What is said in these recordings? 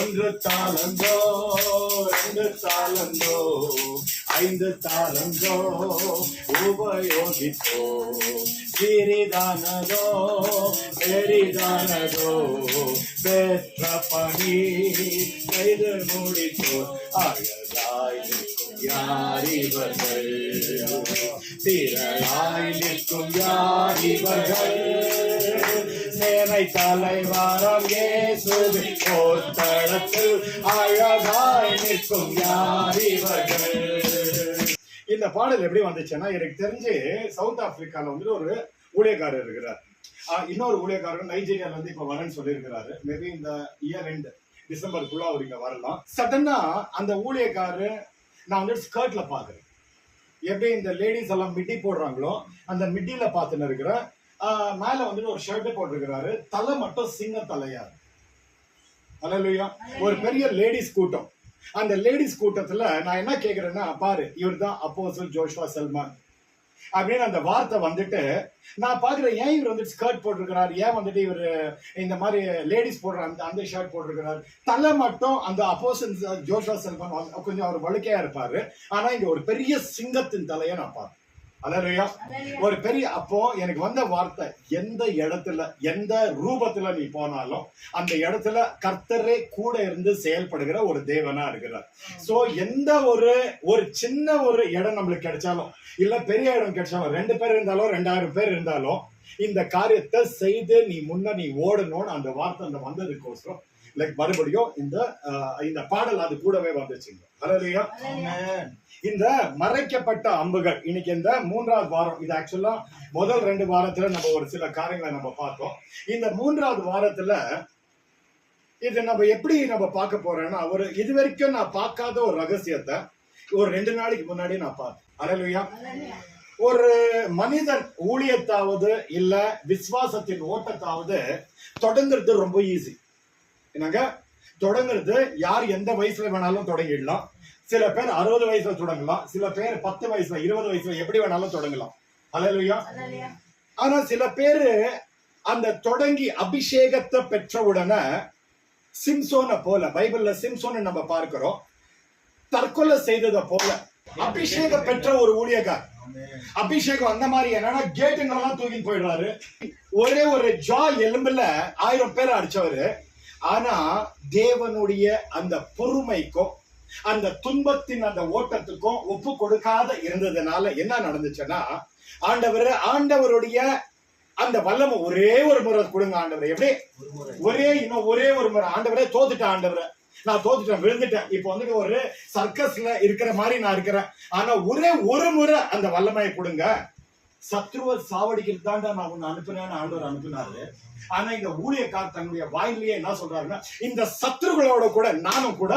ஒன்று தாளந்தோ ரெண்டு தாளந்தோ ஐந்து தாளந்தோ உபயோகித்தோ சிறிதானதோ பெரிதானதோ பெற்ற பணி செய்து முடித்தோ அழகாய் நிற்கும் யார் இவர்கள்? திரளாய் நிற்கும் யார் இவர்கள்? சேனை தலைவாரம் இயேசுவின் போர்த்தளத்தில் அழகாய் நிற்கும் யார் இவர்கள்? இந்த பாடல் எப்படி வந்துச்சுன்னா எனக்கு தெரிஞ்சு சவுத் ஆப்பிரிக்கால வந்துட்டு ஒரு ஊழியக்காரர் இருக்கிறார். இன்னொரு ஊழியக்காரர் நைஜீரியால இருந்து இப்ப வரேன்னு சொல்லியிருக்கிறாரு. மேபி இந்த இயர் எண்ட் டிசம்பருக்குள்ள அவர் இங்க வரலாம். சடனா அந்த ஊழியக்காரர் நான் வந்து ஸ்கர்ட்ல பாக்குறேன். எப்படி இந்த லேடிஸ் எல்லாம் மிட்டி போடுறாங்களோ அந்த மிட்டியில பார்த்துன்னு இருக்கிறேன் மேல வந்துட்டு ஒரு ஷர்ட்டு போட்டிருக்கிறாரு. தலை மட்டும் சிங்க தலையா. அலலுயா ஒரு பெரிய லேடிஸ் கூட்டம். அந்த லேடிஸ் கூட்டத்துல நான் என்ன கேக்குறேன்னா பாரு இவர் தான் அப்போசல் ஜோஷ்வா சல்மான் அப்படின்னு அந்த வார்த்தை வந்துட்டு நான் பாக்குறேன் ஏன் இவர் வந்துட்டு ஸ்கர்ட் போட்டிருக்கிறார்? ஏன் வந்துட்டு இவர் இந்த மாதிரி லேடிஸ் போடுற அந்த அந்த ஷர்ட் போட்டிருக்கிறார்? தலை மட்டும் அந்த அப்போசன் ஜோஷா செல்வன் கொஞ்சம் அவர் வழுக்கையா இருப்பாரு. ஆனா இங்க ஒரு பெரிய சிங்கத்தின் தலையை நான் பார்ப்பேன் அலையா ஒரு பெரிய அப்போ எனக்கு வந்த வார்த்தை எந்த இடத்துல எந்த ரூபத்துல நீ போனாலும் அந்த இடத்துல கர்த்தரே கூட இருந்து செயல்படுகிற ஒரு தேவனா இருக்கிறார். சோ எந்த ஒரு ஒரு சின்ன ஒரு இடம் நம்மளுக்கு கிடைச்சாலும் இல்ல பெரிய இடம் கிடைச்சாலும் ரெண்டு பேர் இருந்தாலும் ரெண்டாயிரம் பேர் இருந்தாலும் இந்த காரியத்தை செய்து நீ முன்ன நீ ஓடணும்னு அந்த வார்த்தை அந்த வந்ததுக்கோசரம் லைக் மறுபடியும் இந்த இந்த பாடல் அது கூடவே வந்துச்சுங்க அலையா இந்த மறைக்கப்பட்ட அம்புகள் இன்னைக்கு இந்த மூன்றாவது வாரம் இது ஆக்சுவலா முதல் ரெண்டு வாரத்துல நம்ம ஒரு சில காரியங்களை நம்ம பார்த்தோம். இந்த மூன்றாவது வாரத்துல இது நம்ம எப்படி நம்ம பார்க்க போறோம்னா ஒரு இது வரைக்கும் நான் பார்க்காத ஒரு ரகசியத்தை ஒரு ரெண்டு நாளைக்கு முன்னாடி நான் பார்த்தேன். அலையா ஒரு மனிதன் ஊழியத்தாவது இல்ல விசுவாசத்தின் ஓட்டத்தாவது தொடங்குறது ரொம்ப ஈஸி என்னங்க? தொடங்குறது யார் எந்த வயசுல வேணாலும் தொடங்கிடலாம். சில பேர் அறுபது வயசுல தொடங்கலாம். சில பேர் பத்து வயசுல இருபது வயசுல எப்படி வேணாலும் தொடங்கலாம். அலையா ஆனா சில பேரு அந்த தொடங்கி அபிஷேகத்தை பெற்ற உடனே சிம்சோனை போல பைபிள்ல சிம்சோனை நம்ம பார்க்கிறோம். தற்கொலை செய்ததை போல அபிஷேகம் பெற்ற ஒரு ஊழியக்கார். அபிஷேகம் அந்த மாதிரி என்னன்னா கேட்டுங்களெல்லாம் தூக்கிட்டு போயிடுறாரு. ஒரே ஒரு ஜா எலும்புல ஆயிரம் பேர் அடிச்சவரு. ஆனா தேவனுடைய அந்த பொறுமைக்கும் அந்த துன்பத்தின் அந்த ஓட்டத்துக்கும் ஒப்பு கொடுக்காத இருந்ததுனால என்ன நடந்துச்சுன்னா ஆண்டவர் ஆண்டவருடைய அந்த வல்லமை ஒரே ஒரு முறை கொடுங்க ஆண்டவர். எப்படி? ஒரே இன்னும் ஒரே ஒரு முறை. ஆண்டவரே தோத்துட்டேன் ஆண்டவரை. நான் தோத்துட்டேன் விழுந்துட்டேன். இப்போ வந்துட்டு ஒரு சர்க்கஸ்ல இருக்கிற மாதிரி நான் இருக்கிறேன். ஆனா ஒரே ஒரு முறை அந்த வல்லமையை கொடுங்க. சத்ருவ சாவடிக்கிறது தாண்டா நான் உன்னை அனுப்புனேன்னு ஆண்டவர் அனுப்புனாரு. ஆனா இந்த ஊழியக்கார் தன்னுடைய வாயிலேயே என்ன சொல்றாருன்னா இந்த சத்ருகளோட கூட நானும் கூட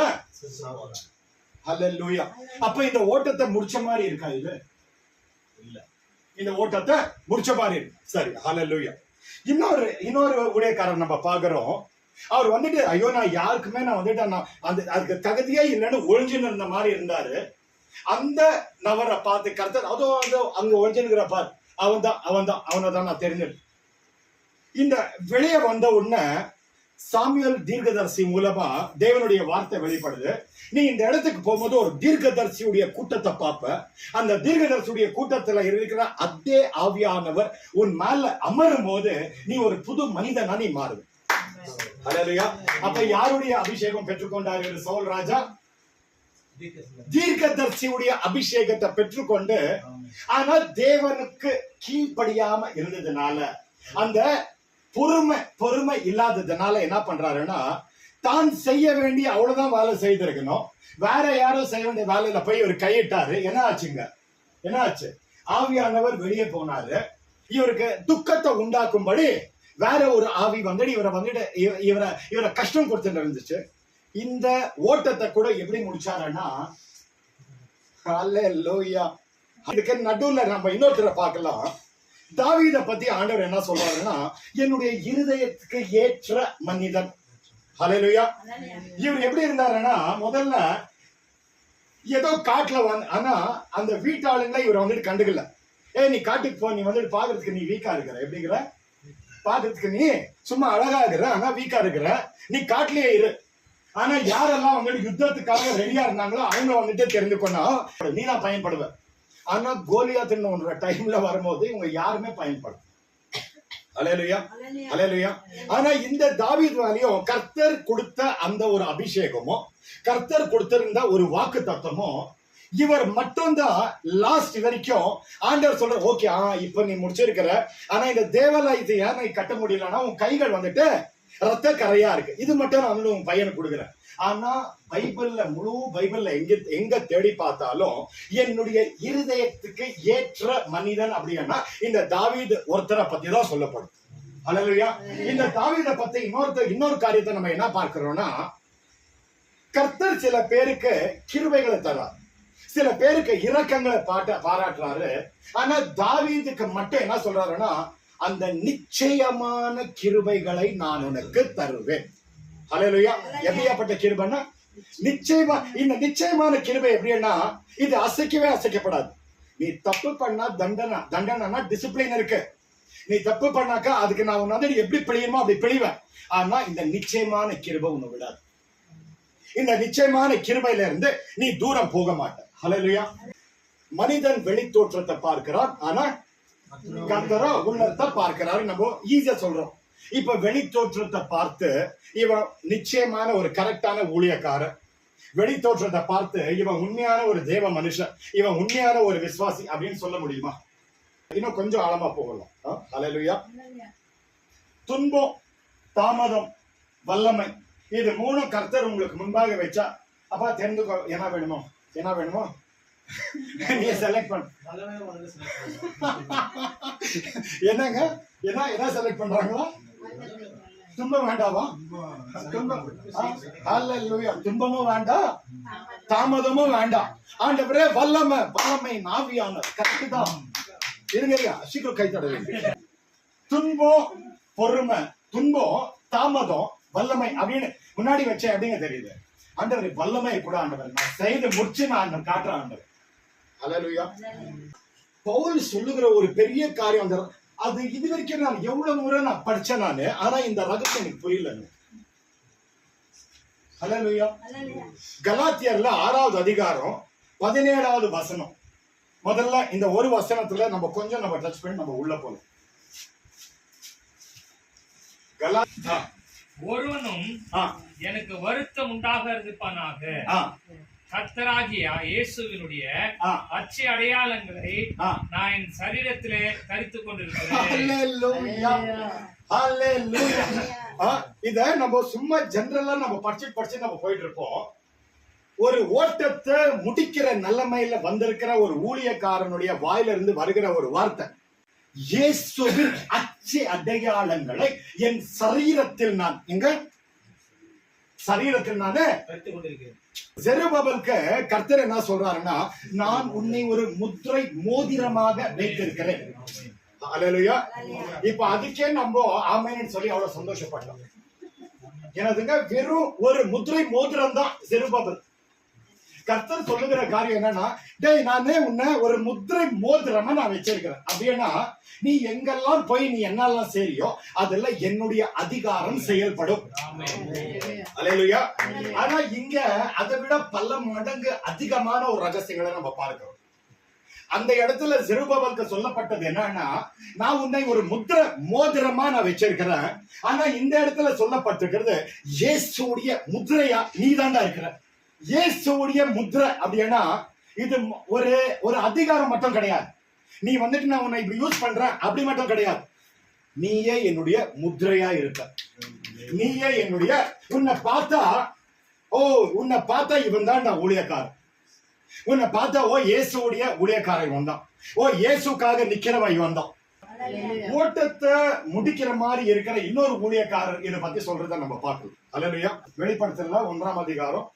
ஹalleluya. அப்ப இந்த ஓட்டத்தை முடிச்ச மாதிரி இருக்கா இது? இல்ல. இந்த ஓட்டத்தை முடிச்ச மாதிரி இருக்கு. சரி லூயா இன்னொரு இன்னொரு ஊழியக்காரர் நம்ம பாக்குறோம் அவர் வந்துட்டு ஐயோ நான் யாருக்குமே நான் வந்துட்டு நான் அந்த அதுக்கு தகுதியே இல்லைன்னு ஒழிஞ்சுன்னு இருந்த மாதிரி இருந்தாரு. அந்த நபரை பார்த்து கருத்து அதோ அந்த அங்க ஒழிஞ்சுங்கிற பார். அவன் தான் அவன் தான் அவனை தான் நான் தெரிஞ்சது இந்த வெளியே வந்த உடனே சாமியல் தீர்க்கதரிசி மூலமா தேவனுடைய வார்த்தை வெளிப்படுது. நீ இந்த இடத்துக்கு போகும்போது ஒரு தீர்க்கதரிசியுடைய கூட்டத்தை பார்ப்ப. அந்த தீர்க்கதரிசியுடைய கூட்டத்துல இருக்கிற அதே ஆவியானவர் உன் மேல அமரும் போது நீ ஒரு புது மனிதனா நீ மாறுது அப்ப யாருடைய அபிஷேகம் பெற்றுக்கொண்டார் சவுல் ராஜா? தீர்க்கதரிசியுடைய அபிஷேகத்தை பெற்றுக்கொண்டு ஆனால் தேவனுக்கு கீழ்படியாம இருந்ததுனால அந்த பொறுமை பொறுமை இல்லாததுனால என்ன பண்றாருன்னா தான் செய்ய வேண்டிய அவ்வளவுதான் வேலை செய்திருக்கணும். வேற யாரும் செய்ய வேண்டிய வேலையில போய் இவர் கையிட்டாரு. என்ன ஆச்சுங்க? என்ன ஆச்சு? ஆவியானவர் வெளியே போனாரு. இவருக்கு துக்கத்தை உண்டாக்கும்படி வேற ஒரு ஆவி வந்துட்டு இவரை வந்துட்டு இவரை இவரை கஷ்டம் கொடுத்துட்டு இருந்துச்சு. இந்த ஓட்டத்தை கூட எப்படி முடிச்சாருன்னா ஹalleluya இதுக்கு நடுவுல நம்ம இன்னொருத்தரை பார்க்கலாம். தாவீதை பத்தி ஆண்டவர் என்ன சொல்றாருன்னா என்னுடைய இருதயத்துக்கு ஏற்ற மனிதன். ஹலோயா இவர் எப்படி இருந்தாருன்னா முதல்ல ஏதோ காட்டுல வந்து ஆனா அந்த வீட்டாளுங்க இவர் வந்துட்டு கண்டுக்கல. ஏய் நீ காட்டுக்கு போ நீ வந்துட்டு பாக்குறதுக்கு நீ வீக்கா இருக்கிற. எப்படிங்கிற? பாக்குறதுக்கு நீ சும்மா அழகா இருக்கிற ஆனா வீக்கா இருக்கிற. நீ காட்டுலயே இரு. ஆனா யாரெல்லாம் வந்துட்டு யுத்தத்துக்காக ரெடியா இருந்தாங்களோ அவங்க வந்துட்டு தெரிந்து கொண்டா நீ தான் பயன்படுவ. ஆனா கோலியாத்துன்னு ஒன்ற டைம்ல வரும்போது இவங்க யாருமே பயன்படும் அலையலுயா? அலையலுயா. ஆனா இந்த தாவீது வேலையும் கர்த்தர் கொடுத்த அந்த ஒரு அபிஷேகமும் கர்த்தர் கொடுத்திருந்த ஒரு வாக்கு தத்துவமும் இவர் மட்டும்தான் லாஸ்ட் வரைக்கும் ஆண்டவர் சொல்ற ஓகே ஆ இப்ப நீ முடிச்சிருக்கிற. ஆனா இந்த தேவாலயத்தை ஏன் கட்ட முடியலன்னா உன் கைகள் வந்துட்டு ரத்த கரையா இருக்கு. இது மட்டும் நான் உங்க உன் பையனுக்கு கொடுக்குறேன். ஆனா பைபிள்ல முழு பைபிள்ல எங்க எங்க தேடி பார்த்தாலும் என்னுடைய இருதயத்துக்கு ஏற்ற மனிதன் அப்படின்னா இந்த தாவீது ஒருத்தரை பத்தி தான் சொல்லப்படும். அழகுயா இந்த தாவீத பத்தி இன்னொருத்தர் இன்னொரு காரியத்தை நம்ம என்ன பார்க்கிறோம்னா கர்த்தர் சில பேருக்கு கிருவைகளை தர்றார் சில பேருக்கு இரக்கங்களை பாட்ட பாராட்டுறாரு. ஆனா தாவீதுக்கு மட்டும் என்ன சொல்றாருன்னா அந்த நிச்சயமான கிருபைகளை நான் உனக்கு தருவேன். அலையலுயா எப்படியாப்பட்ட கிருபைன்னா நிச்சயமா இந்த நிச்சயமான கிருபை எப்படின்னா இது அசைக்கவே அசைக்கப்படாது. நீ தப்பு பண்ணா தண்டனை தண்டனைனா டிசிப்ளின் இருக்கு. நீ தப்பு பண்ணாக்கா அதுக்கு நான் உன்னை வந்து எப்படி பிழியுமோ அப்படி பிழிவேன். ஆனா இந்த நிச்சயமான கிருபை உன்னை விடாது. இந்த நிச்சயமான கிருபையில இருந்து நீ தூரம் போக மாட்ட. ஹலோ மனிதன் வெளித்தோற்றத்தை பார்க்கிறான். ஆனா கர்த்தரோ உள்ளத்தை பார்க்கிறாரு. நம்ம ஈஸியா சொல்றோம். இப்ப வெளித்தோற்றத்தை பார்த்து இவன் நிச்சயமான ஒரு கரெக்டான ஊழியக்காரன். வெளித்தோற்றத்தை பார்த்து இவன் உண்மையான ஒரு தேவ மனுஷன் இவன் உண்மையான ஒரு விசுவாசி அப்படின்னு சொல்ல முடியுமா? இன்னும் கொஞ்சம் ஆழமா போகலாம். ஹalleluya. துன்பம் தாமதம் வல்லமை இது மூணும் கர்த்தர் உங்களுக்கு முன்பாக வச்சா அப்பா தெரிந்துக்கோ என்ன வேணுமோ? என்ன வேணுமோ? நீ செலக்ட் பண்ண. என்னங்க? என்ன என்ன செலக்ட் பண்றாங்களா துன்பம் வேண்டாமா துன்பம். துன்பமும் வேண்டாம் தாமதமும் வேண்டாம் ஆண்டவரே வல்லமை வல்லமை நாவியான கரெக்ட் தான். இருங்க ஐயா சீக்கிரம் கை தட துன்பம் பொறுமை துன்பம் தாமதம் வல்லமை அப்படின்னு முன்னாடி வச்சேன் அப்படிங்க தெரியுது. ஆண்டவர் வல்லமை கூட ஆண்டவர். நான் செய்து முடிச்சு நான் காட்டுறேன் ஆண்டவர். அல்லேலூயா பவுல் சொல்லுகிற ஒரு பெரிய காரியம் அந்த அது இது வரைக்கும் நான் எவ்வளவு முறை நான் படிச்சேன் நானு ஆனா இந்த ரகசியம் எனக்கு புரியலங்க அல்லேலூயா கலாத்தியர்ல ஆறாவது அதிகாரம் பதினேழாவது வசனம். முதல்ல இந்த ஒரு வசனத்துல நம்ம கொஞ்சம் நம்ம டச் பண்ணி நம்ம உள்ள போலாம். கலா ஆ, ஒருவனும் ஆ, எனக்கு வருத்தம் உண்டாக இருப்பானாக. ஆ, கர்த்தராகிய இயேசுவினுடைய அச்சு அடையாளங்களை. நான் என் சரீரத்திலே தரித்துக் கொண்டிருக்கிறேன். இத நம்ம சும்மா ஜெனரலா நம்ம படிச்சு படிச்சு நம்ம போயிட்டு இருப்போம். ஒரு ஓட்டத்தை முடிக்கிற நிலைமையில வந்திருக்கிற ஒரு ஊழியக்காரனுடைய வாயில இருந்து வருகிற ஒரு வார்த்தை. இயேசுவின் அச்சு அடையாளங்களை என் சரீரத்தில் நான் எங்க? சரீரத்தில் நானே ஜெருபபலுக்கு கர்த்தர் என்ன சொல்றாருன்னா நான் உன்னை ஒரு முத்திரை மோதிரமாக வைத்திருக்கிறேன். அல்லேலூயா இப்ப அதுக்கே நம்ம ஆமைன்னு சொல்லி அவ்வளவு சந்தோஷப்பட்டோம். எனதுங்க வெறும் ஒரு முத்திரை மோதிரம் தான் ஜெருபபல். கர்த்தர் சொல்லுகிற காரியம் என்னன்னா டேய் நானே உன்னை ஒரு முத்திரை மோதிரமா நான் வச்சிருக்கிறேன். அப்படின்னா நீ எங்கெல்லாம் போய் நீ என்னெல்லாம் செய்யோ அதெல்லாம் என்னுடைய அதிகாரம் செயல்படும். அல்லேலூயா ஆனா இங்க அதை விட பல மடங்கு அதிகமான ஒரு ரகசியங்களை நம்ம பார்க்கிறோம். அந்த இடத்துல ஜெருபவலுக்கு சொல்லப்பட்டது என்னன்னா நான் உன்னை ஒரு முத்திர மோதிரமா நான் வச்சிருக்கிறேன். ஆனா இந்த இடத்துல சொல்லப்பட்டிருக்கிறது இயேசுடைய முத்திரையா நீ இருக்கிற? இயேசுடைய முத்திரை. அப்படின்னா இது ஒரு ஒரு அதிகாரம் மட்டும் கிடையாது. நீ வந்துட்டு நான் உன்னை இப்படி யூஸ் பண்றேன் அப்படி மட்டும் கிடையாது. நீயே என்னுடைய முத்திரையா இருக்க நீயே என்னுடைய உன்னை பார்த்தா ஓ உன்னை பார்த்தா இவன் தான் நான் ஊழியக்காரன். உன்னை பார்த்தா ஓ இயேசுடைய ஊழியக்காரன் இவன் தான். ஓ இயேசுக்காக நிக்கிறவன் இவன் தான். ஓட்டத்தை முடிக்கிற மாதிரி இருக்கிற இன்னொரு ஊழியக்காரர் இதை பத்தி சொல்றத நம்ம பார்க்கலாம். அல்லையா வெளிப்படுத்தல ஒன்றாம் அதிகாரம்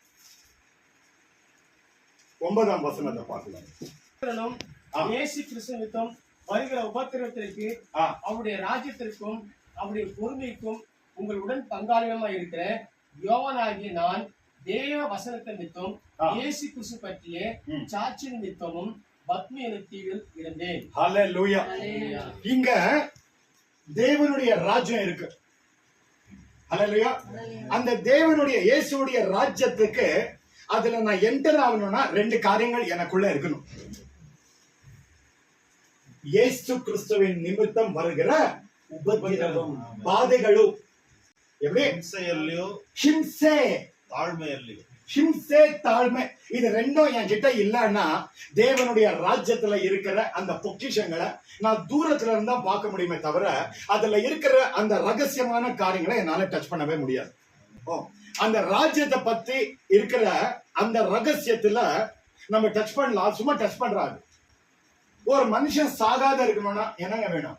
ஒன்பதாம் வசனத்தை பார்க்கலாம். இயேசு கிறிஸ்துவிற்கும் வருகிற உபத்திரத்திற்கு. அவருடைய ராஜ்யத்திற்கும் அவருடைய பொறுமைக்கும் உங்களுடன் பங்காளிகமா இருக்கிற யோவனாகிய நான் தேவ வசனத்தை நிமித்தம் ஆ. இயேசு கிறிஸ்து பற்றிய. சாட்சி நிமித்தமும் பத்மி தீவில் இருந்தேன் ஹalleluya இங்க தேவனுடைய ராஜ்யம் இருக்கு ஹalleluya அந்த தேவனுடைய இயேசுடைய ராஜ்யத்துக்கு அதுல நான் என்டர் ஆகணும்னா ரெண்டு காரியங்கள் எனக்குள்ள இருக்கணும் இயேசு கிறிஸ்துவின் நிமித்தம் வருகிற உபதிரவம் பாதைகளும் எப்படி ಹಿಂಸೆಯಲ್ಲಿಯೂ ஹிம்சே ತಾಳ್ಮೆಯಲ್ಲಿಯೂ ஹிம்சே தாழ்மை இது ரெண்டும் என் கிட்ட இல்லைன்னா தேவனுடைய ராஜ்யத்துல இருக்கிற அந்த பொக்கிஷங்களை நான் தூரத்துல இருந்தா பார்க்க முடியுமே தவிர அதுல இருக்கிற அந்த ரகசியமான காரியங்களை என்னால டச் பண்ணவே முடியாது ஓ அந்த ராஜ்யத்தை பத்தி இருக்கிற அந்த ரகசியத்துல நம்ம டச் பண்ணலாம் சும்மா டச் பண்றாங்க ஒரு மனுஷன் சாகாத இருக்கணும்னா என்னங்க வேணும்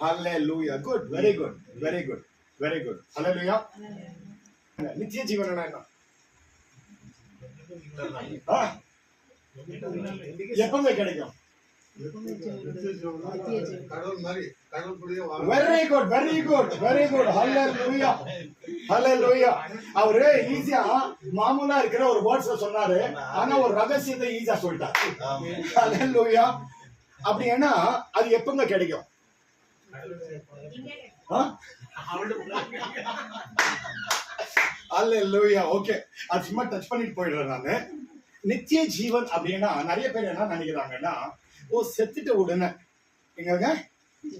Hallelujah. Good. Very good. Very good. Very good. Hallelujah. நித்திய ஜீவனா என்ன? எப்பங்க கிடைக்கும் very good very good very good hallelujah hallelujah அவரு ஈஸியா மாமூலா இருக்கிற ஒரு வேர்ட்ஸ்ல சொன்னாரு. ஆனா ஒரு ரகசியத்தை ஈஸியா சொல்லிட்டாரு. ஹalleluya அப்படி ஏன்னா அது எப்பங்க கிடைக்கும்? ஆ? ஓகே அது சும்மா டச் பண்ணிட்டு போயிடுறேன் நானு. நித்திய ஜீவன் அப்படின்னா நிறைய பேர் என்ன நினைக்கிறாங்கன்னா ஓ செத்துட்ட உடனே. எங்க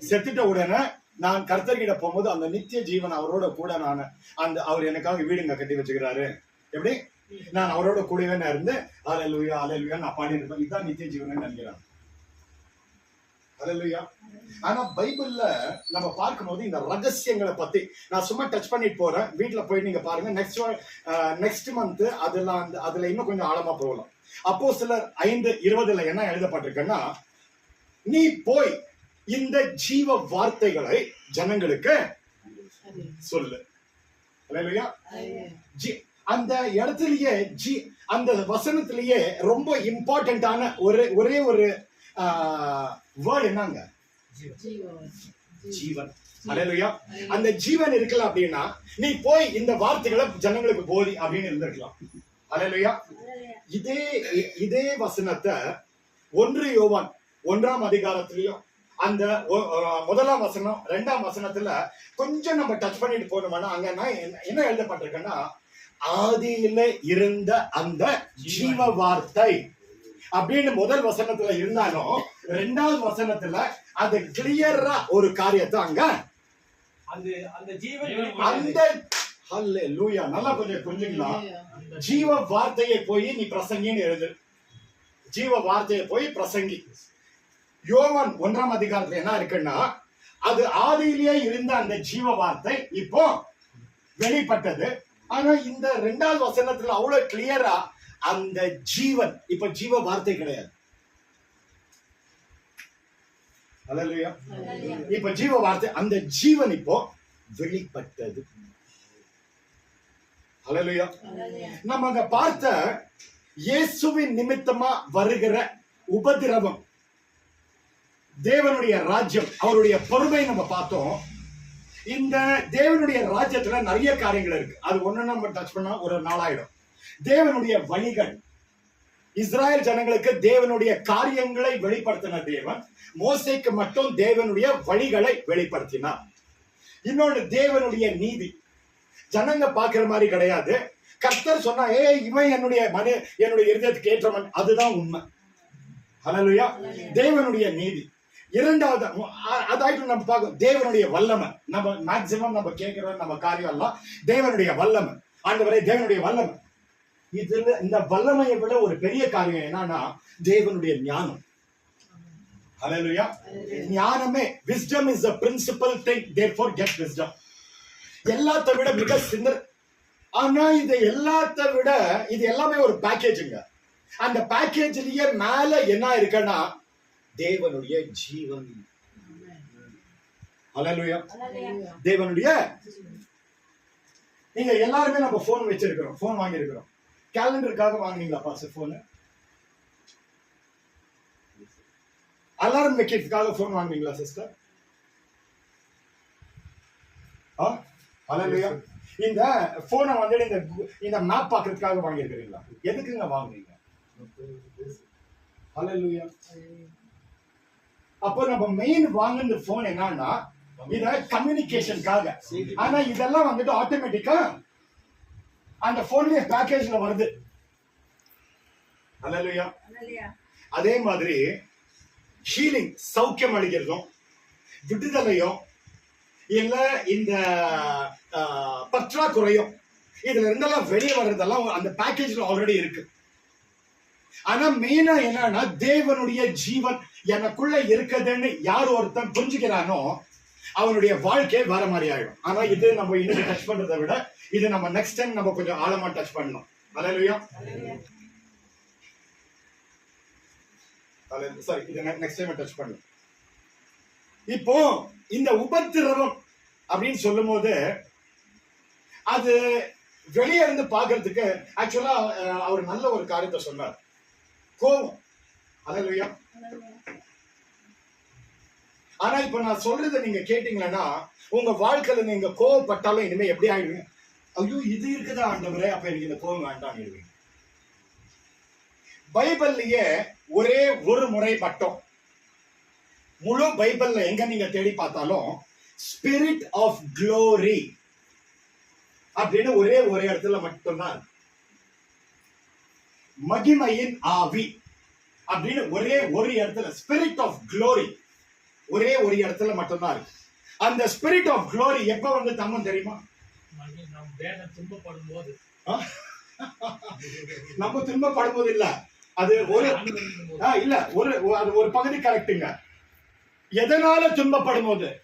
செத்துட்ட உடனே நான் கர்த்தர்கிட்ட போகும்போது அந்த நித்திய ஜீவன் அவரோட கூட நான் அந்த அவர் எனக்காக வீடுங்க கட்டி வச்சுக்கிறாரு. எப்படி? நான் அவரோட கூடவே நான் இருந்து அலையலுயா அலையலுயா நான் பாடி இருப்பேன் இதுதான் நித்திய ஜீவன் நினைக்கிறான் அலையலுயா ஆனா பைபிள்ல நம்ம பார்க்கும்போது இந்த ரகசியங்களை பத்தி நான் சும்மா டச் பண்ணிட்டு போறேன். வீட்டுல போய் நீங்க பாருங்க நெக்ஸ்ட் நெக்ஸ்ட் மந்த் அதெல்லாம் அந்த- அதுல இன்னும் கொஞ்சம் ஆழமா போகலாம். அப்போ சிலர் ஐந்து இருபதுல என்ன எழுதப்பட்டிருக்குன்னா நீ போய் இந்த ஜீவ வார்த்தைகளை ஜனங்களுக்கு சொல்லு. அந்த இடத்துலயே ஜி அந்த வசனத்திலேயே ரொம்ப இம்பார்ட்டன்டான ஒரு ஒரே ஒரு வேர்டு என்னங்க? ஜீவன். அலையா அந்த ஜீவன் இருக்கல அப்படின்னா நீ போய் இந்த வார்த்தைகளை ஜனங்களுக்கு போதி அப்படின்னு இருந்திருக்கலாம். அல்லேலூயா இதே இதே வசனத்தை ஒன்று யோவான் ஒன்றாம் அதிகாரத்திலையும் அந்த முதலாம் வசனம் ரெண்டாம் வசனத்துல கொஞ்சம் நம்ம டச் பண்ணிட்டு போனோம்னா அங்க என்ன என்ன எழுதப்பட்டிருக்குன்னா ஆதியில இருந்த அந்த ஜீவ வார்த்தை அப்படின்னு முதல் வசனத்துல இருந்தாலும் ரெண்டாவது வசனத்துல அது கிளியரா ஒரு காரியத்தை அங்க அந்த அந்த அந்த ஹல்லேலூயா நல்லா கொஞ்சம் புரிஞ்சுக்கலாம் ஜீவ வார்த்தையை போய் நீ பிரசங்கின்னு எழுது. ஜீவ வார்த்தையை போய் பிரசங்கி. யோவான் ஒன்றாம் அதிகாரத்துல என்ன இருக்குன்னா அது ஆதியிலேயே இருந்த அந்த ஜீவ வார்த்தை இப்போ வெளிப்பட்டது. ஆனா இந்த ரெண்டாவது வசனத்துல அவ்வளவு கிளியரா அந்த ஜீவன் இப்ப ஜீவ வார்த்தை கிடையாது இப்ப ஜீவ வார்த்தை அந்த ஜீவன் இப்போ வெளிப்பட்டது. அலலுயா நம்ம அங்க பார்த்த இயேசுவின் நிமித்தமா வருகிற உபதிரவம் தேவனுடைய ராஜ்யம் அவருடைய பொறுமை நம்ம பார்த்தோம். இந்த தேவனுடைய ராஜ்யத்துல நிறைய காரியங்கள் இருக்கு. அது ஒண்ணு நம்ம டச் பண்ணா ஒரு நாளாயிடும். தேவனுடைய வழிகள். இஸ்ராயல் ஜனங்களுக்கு தேவனுடைய காரியங்களை வெளிப்படுத்தின தேவன் மோசைக்கு மட்டும் தேவனுடைய வழிகளை வெளிப்படுத்தினார். இன்னொன்று தேவனுடைய நீதி. ஜனங்க பாக்குற மாதிரி கிடையாது. கர்த்தர் சொன்னா ஏ இவன் என்னுடைய மனு என்னுடைய இருதயத்துக்கு ஏற்றவன் அதுதான் உண்மை. ஹலலுயா தேவனுடைய நீதி. இரண்டாவது அதாயிட்டு நம்ம பார்க்கும் தேவனுடைய வல்லமை. நம்ம மேக்சிமம் நம்ம கேட்கிற நம்ம காரியம் எல்லாம் தேவனுடைய வல்லமை. ஆண்டவரே தேவனுடைய வல்லமை. இதுல இந்த வல்லமையை விட ஒரு பெரிய காரியம் என்னன்னா தேவனுடைய ஞானம். ஹலலுயா ஞானமே wisdom is principal thing therefore get wisdom எல்லாத்த விட மிக சின்ன ஆனா இது எல்லாத்த விட இது எல்லாமே ஒரு பேக்கேஜுங்க அந்த பேக்கேஜ்லயே மேல என்ன இருக்குன்னா தேவனுடைய ஜீவன். தேவனுடைய நீங்க எல்லாருமே நம்ம போன் வச்சிருக்கிறோம். போன் வாங்கி இருக்கிறோம் கேலண்டருக்காக வாங்குனீங்களா பாஸ் போன் அலாரம் வைக்கிறதுக்காக போன் வாங்குனீங்களா சிஸ்டர் ஆ? ஹalleluya இந்த போனை வந்து இந்த இந்த மேப் பார்க்கிறதுக்காக வாங்கியிருக்கிறீங்களா? எதுக்குங்க வாங்குறீங்க? ஹalleluya அப்போ நம்ம மெயின் வாங்குன போன் என்னன்னா இத கம்யூனிகேஷனுக்காக ஆனா இதெல்லாம் வந்துட்டு ஆட்டோமேட்டிக்கா அந்த போன்லயே பேக்கேஜ்ல வருது. அல்லையா அதே மாதிரி ஹீலிங் சௌக்கியம் அளிக்கிறதும் விடுதலையும் இல்ல இந்த பற்றாக்குறையும் இதுல இருந்தெல்லாம் வெளியே வர்றதெல்லாம் அந்த பேக்கேஜ்ல ஆல்ரெடி இருக்கு. ஆனா மெயினா என்னன்னா தேவனுடைய ஜீவன் எனக்குள்ள இருக்குதுன்னு யார் ஒருத்தன் புரிஞ்சுக்கிறானோ அவனுடைய வாழ்க்கை வேற மாதிரி ஆயிடும். ஆனா இது நம்ம இன்னைக்கு டச் பண்றதை விட இது நம்ம நெக்ஸ்ட் டைம் நம்ம கொஞ்சம் ஆழமா டச் பண்ணணும். அலையா சாரி இது நெக்ஸ்ட் டைம் டச் பண்ணணும். இப்போ இந்த உபத்திரவம் அப்படின்னு சொல்லும் போது அது வெளியே இருந்து பாக்குறதுக்கு ஆக்சுவலா அவர் நல்ல ஒரு காரியத்தை சொன்னார். கோபம். அலையா ஆனா இப்ப நான் சொல்றதை நீங்க கேட்டீங்கன்னா உங்க வாழ்க்கையில நீங்க கோவப்பட்டாலும் இனிமே எப்படி ஆயிடுவீங்க? ஐயோ இது இருக்குதா ஆண்டவரே? அப்ப எனக்கு இந்த கோபம் வேண்டாம் பைபிள்லயே ஒரே ஒரு முறை மட்டும் முழு பைபிள்ல எங்க நீங்க தேடி பார்த்தாலும் ஸ்பிரிட் ஆஃப் க்ளோரி அப்படின்னு ஒரே ஒரு இடத்துல மட்டும்தான். மகிமையின் ஆவி அப்படின்னு ஒரே ஒரு இடத்துல ஸ்பிரிட் ஆஃப் க்ளோரி ஒரே ஒரு இடத்துல மட்டும்தான் இருக்கு. அந்த ஸ்பிரிட் ஆஃப் க்ளோரி எப்ப வந்து தங்கும் தெரியுமா? நம்ம துன்பப்படும் போது இல்ல. அது ஒரு இல்ல ஒரு- அது ஒரு பகுதி கரெக்டுங்க எதனால துன்பப்படும் போது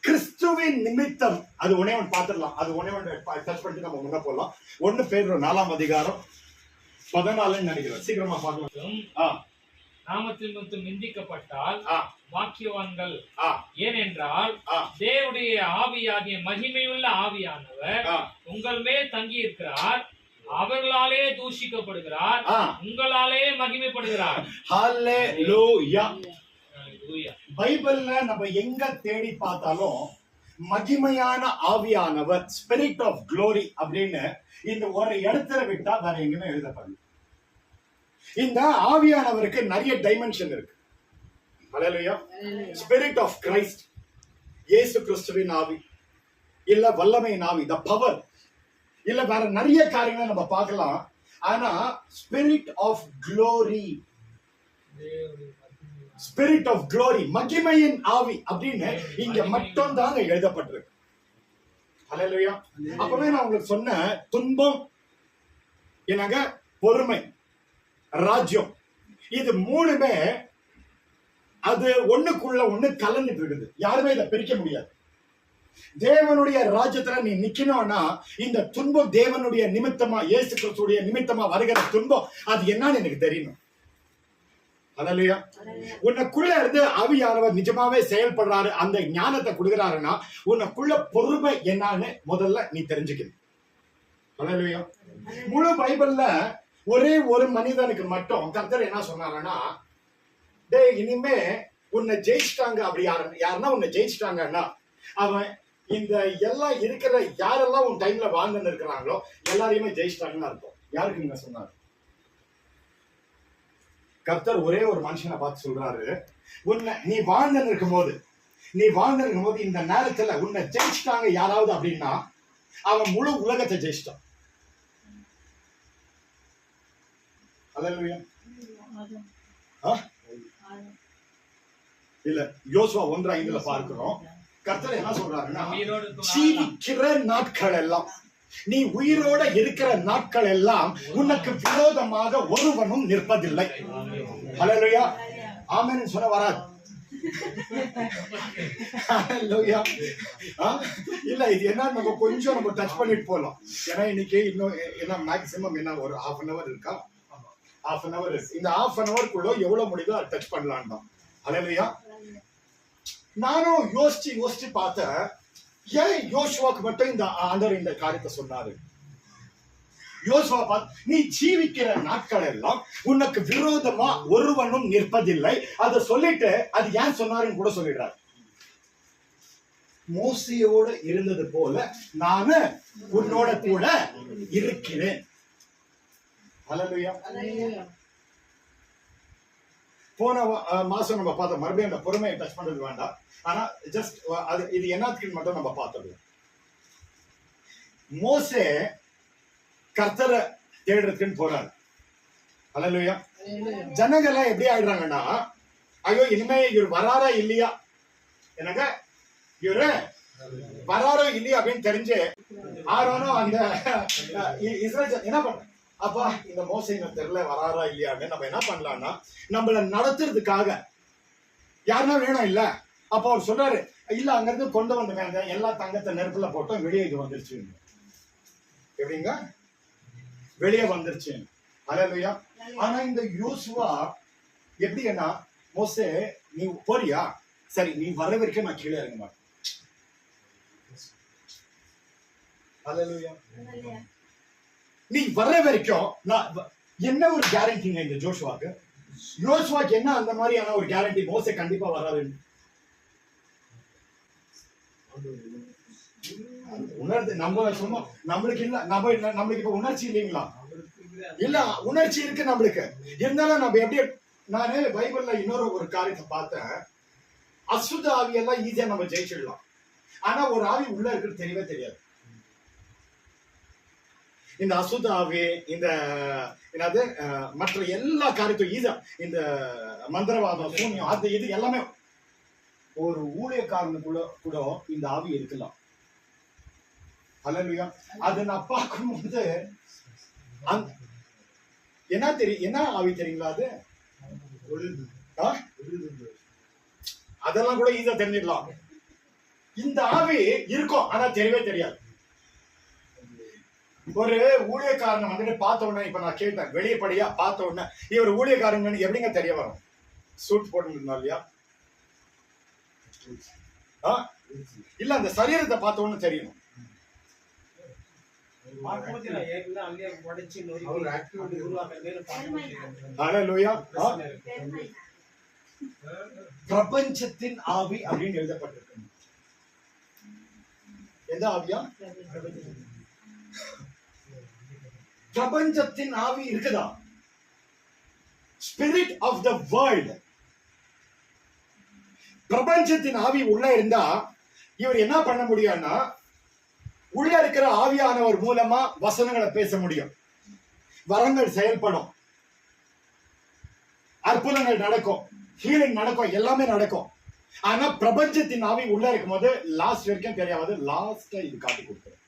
கிறிஸ்துவின் நிமித்தம். அது ஒன்னே ஒன்று பார்த்துடலாம். அது ஒன்று டச் பண்ணிட்டு நம்ம முன்ன போடலாம் ஒன்னு பேர் நாலாம் அதிகாரம் பதினாலுன்னு நினைக்கிறேன். சீக்கிரமா பார்க்கலாம். ஆ. நாமத்தில் நிமித்தம் நிந்திக்கப்பட்டால் வாக்கியவான்கள். ஏனென்றால் ஆ. தேவனுடைய ஆவியாகிய மகிமையுள்ள ஆவியானவர் உங்கள் மேல் தங்கி இருக்கிறார் அவர்களாலே தூஷிக்கப்படுகிறார் உங்களாலே மகிமைப்படுகிறார். பைபிள்ல நம்ம எங்க தேடி பார்த்தாலும் மகிமையான ஆவியானவர் ஸ்பிரிட் ஆஃப் க்ளோரி அப்படின்னு இந்த ஒரு இடத்துல விட்டா வேற எங்கேயுமே எழுதப்படல. இந்த ஆவியானவருக்கு நிறைய டைமென்ஷன் இருக்கு. ஹalleluya ஸ்பிரிட் ஆஃப் கிரைஸ்ட் இயேசு கிறிஸ்துவின் ஆவி இல்ல வல்லமையின் ஆவி த பவர் இல்ல வேற நிறைய காரியங்களை நம்ம பார்க்கலாம். ஆனா spirit of glory spirit of glory மகிமையின் ஆவி அப்படின்னு இங்க மட்டும் தாங்க எழுதப்பட்டிருக்கு. அலையிலையா அப்பவே நான் உங்களுக்கு சொன்ன துன்பம் என்னங்க? பொறுமை ராஜ்யம். இது மூணுமே அது ஒண்ணுக்குள்ள ஒண்ணு கலந்துட்டு இருக்குது. யாருமே இதை பிரிக்க முடியாது. தேவனுடைய ராஜ்யத்துல நீ நிக்கணும்னா இந்த துன்பம் தேவனுடைய நிமித்தமா இயேசு கிறிஸ்துடைய நிமித்தமா வருகிற துன்பம் அது என்னன்னு எனக்கு தெரியணும். ஹalleluya. உனக்குள்ள இருந்து ஆவியானவர் நிஜமாவே செயல்படுறாரு அந்த ஞானத்தை கொடுக்குறாருன்னா உனக்குள்ள பொறுமை என்னன்னு முதல்ல நீ தெரிஞ்சுக்கணும். ஹalleluya. முழு பைபிள்ல ஒரே ஒரு மனிதனுக்கு மட்டும் கர்த்தர் என்ன சொன்னாருன்னா டேய் இனிமே உன்னை ஜெயிச்சிட்டாங்க. அப்படி யாரு யாருன்னா உன்னை ஜெயிச்சிட்டாங்கன்னா அவன் இந்த எல்லாம் இருக்கிற யாரெல்லாம் உன் டைம்ல வாழ்ந்துன்னு இருக்கிறாங்களோ எல்லாரையுமே ஜெயிச்சிட்டாங்கன்னு அர்த்தம். யாருக்கு நீங்க சொன்னாரு? கர்த்தர் ஒரே ஒரு மனுஷனை பார்த்து சொல்றாரு உன்னை நீ வாழ்ந்துன்னு இருக்கும்போது நீ வாழ்ந்து இருக்கும்போது இந்த நேரத்துல உன்னை ஜெயிச்சிட்டாங்க யாராவது அப்படின்னா அவன் முழு உலகத்தை ஜெயிச்சிட்டான்? இல்ல யோசுவா ஒன்று ஐந்துல பார்க்கிறோம். கர்த்தர் என்ன சொல்றாருன்னா ஜீவிக்கிற நாட்கள் எல்லாம் நீ உயிரோட இருக்கிற நாட்கள் எல்லாம் உனக்கு விரோதமாக ஒருவனும் நிற்பதில்லை. ஹalleluya ஆமென் சொல்ல வராது? இல்ல இது என்ன நம்ம கொஞ்சம் நம்ம டச் பண்ணிட்டு போலாம். ஏன்னா இன்னைக்கு இன்னும் என்ன மேக்ஸிமம் என்ன ஒரு half அன் அவர் இருக்கா? Half அன் அவர் இந்த half அன் அவர்க்குள்ள எவ்வளவு முடியுதோ அதை டச் பண்ணலாம் தான் ஹalleluya நானும் யோசிச்சு யோசிச்சு பார்த்தேன் ஏன் யோசுவாக்கு மட்டும் இந்த ஆண்டவர் இந்த காரியத்தை சொன்னாரு? யோசுவா பார்த்து நீ ஜீவிக்கிற நாட்கள் எல்லாம் உனக்கு விரோதமா ஒருவனும் நிற்பதில்லை. அதை சொல்லிட்டு அது ஏன் சொன்னாருன்னு கூட சொல்லிடுறாரு. மோசியோட இருந்தது போல நானு உன்னோட கூட இருக்கிறேன். போன மாசம் நம்ம பார்த்தோம். மறுபடியும் அந்த பொறுமையை டச் பண்றது வேண்டாம். ஆனா ஜஸ்ட் அது இது என்னத்துக்கு மட்டும் நம்ம பார்த்தது மோசே கர்த்தரை தேடுறதுக்குன்னு போறாரு. அல்லையா ஜனங்கள்லாம் எப்படி ஆயிடுறாங்கன்னா ஐயோ இனிமே இவர் வராரா இல்லையா? எனக்கு இவரு வராரோ இல்லையா அப்படின்னு தெரிஞ்சு ஆரோனும் அந்த இஸ்ரேல் என்ன பண்ண அப்பா இந்த மோசைங்க தெருல வராரா இல்லையான்னு நம்ம என்ன பண்ணலாம்னா நம்மள நடத்துறதுக்காக. யாருன்னா வேணும் இல்ல. அப்ப அவர் சொல்றாரு இல்ல அங்கிருந்து கொண்டு வந்தவங்க எல்லா தங்கத்தை நெருப்புல போட்டோம் வெளியே இது வந்துருச்சு. எப்படிங்க? வெளியே வந்துருச்சு. அலையா ஆனா இந்த யூசுவா எப்படின்னா மோசே நீ போறியா? சரி நீ வர வரைக்கும் நான் கீழே இறங்க மாட்டேன். அலையா நீ வர வரைக்கும் நான் என்ன ஒரு கேரண்டிங்க இந்த ஜோஷுவாக்கு? ஜோஷுவாக்கு என்ன அந்த மாதிரியான ஒரு கேரண்டி மோசே கண்டிப்பா வராது உணர்ந்து நம்ம சொன்னோம் நம்மளுக்கு இல்ல நம்ம இல்ல நம்மளுக்கு இப்ப உணர்ச்சி இல்லைங்களா? இல்ல உணர்ச்சி இருக்கு நம்மளுக்கு. இருந்தாலும் நம்ம எப்படி நானு பைபிள்ல இன்னொரு ஒரு காரியத்தை பார்த்தேன். அசுத்த ஆவியெல்லாம் ஈஸியா நம்ம ஜெயிச்சிடலாம். ஆனா ஒரு ஆவி உள்ள இருக்குன்னு தெரியவே தெரியாது. இந்த அசுத்த ஆவி இந்த என்னது மற்ற எல்லா காரியத்தையும் ஈஸியா இந்த மந்திரவாதம் சூன்யம் அது இது எல்லாமே ஒரு ஊழியக்காரனுக்குள்ள கூட இந்த ஆவி இருக்கலாம். அல்லா அது நான் பார்க்கும்போது என்ன தெரியும் என்ன ஆவி தெரியுங்களா அது? அதெல்லாம் கூட ஈஸியா தெரிஞ்சிடலாம் இந்த ஆவி இருக்கும் ஆனா தெரியவே தெரியாது. ஒரு ஊழியக்காரன் வந்துட்டு பார்த்த உடனே இப்ப நான் கேட்டேன் வெளியப்படியா பார்த்த உடனே. இவர் ஊழியக்காரங்கன்னு எப்படிங்க தெரிய வரும்? சூட் போட்டுருந்தா இல்லையா? ஆ? இல்ல அந்த சரீரத்தை பார்த்த உடனே தெரியணும் பிரபஞ்சத்தின் ஆவி அப்படின்னு எழுதப்பட்டிருக்கு. எந்த ஆவியா? பிரபஞ்சத்தின் ஆவி இருக்குதா? ஸ்பிரிட் ஆஃப் த வேர்ல்ட் பிரபஞ்சத்தின் ஆவி உள்ள இருந்தா இவர் என்ன பண்ண முடியும்னா உள்ள இருக்கிற ஆவியானவர் மூலமா வசனங்களை பேச முடியும். வரங்கள் செயல்படும். அற்புதங்கள் நடக்கும். ஹீலிங் நடக்கும். எல்லாமே நடக்கும். ஆனா பிரபஞ்சத்தின் ஆவி உள்ள இருக்கும்போது லாஸ்ட் வரைக்கும் தெரியாது லாஸ்டா இது காட்டி கொடுக்குறேன்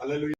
Hallelujah.